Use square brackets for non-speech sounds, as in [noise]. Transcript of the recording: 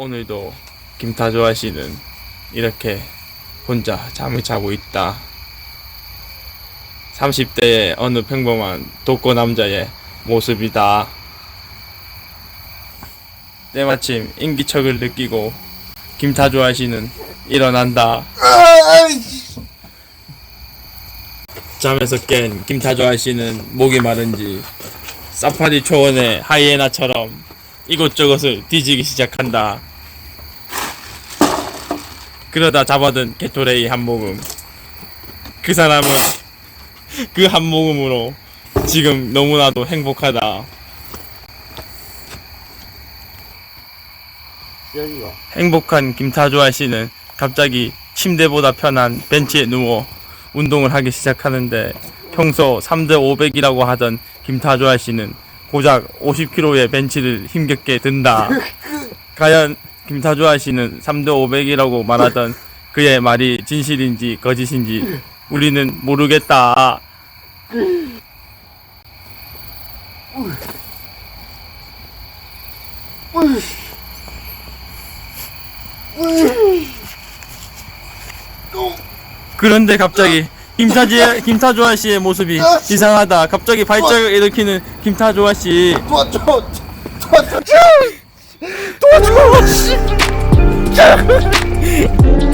오늘도 김타조아 씨는 이렇게 혼자 잠을 자고 있다. 30대의 어느 평범한 독거 남자의 모습이다. 때마침 인기척을 느끼고 김타조 아 씨는 일어난다. 잠에서 깬 김타조 아 씨는 목이 마른지 사파리 초원의 하이에나처럼 이곳저곳을 뒤지기 시작한다. 그러다 잡아든 게토레이 한 모금. 그 사람은 그 한 모금으로 지금 너무나도 행복하다. 여기가 행복한 김타조아 씨는 갑자기 침대보다 편한 벤치에 누워 운동을 하기 시작하는데 평소 3대 500이라고 하던 김타조아 씨는 고작 50kg의 벤치를 힘겹게 든다. [laughs] 과연 김타조아 씨는 3대 500이라고 말하던 그의 말이 진실인지 거짓인지 우리는 모르겠다. 그런데 갑자기 김타지 김타조아 씨의 모습이 이상하다. 갑자기 발작을 일으키는 김타조아 씨. 도와줘 도와줘 도와줘! [laughs]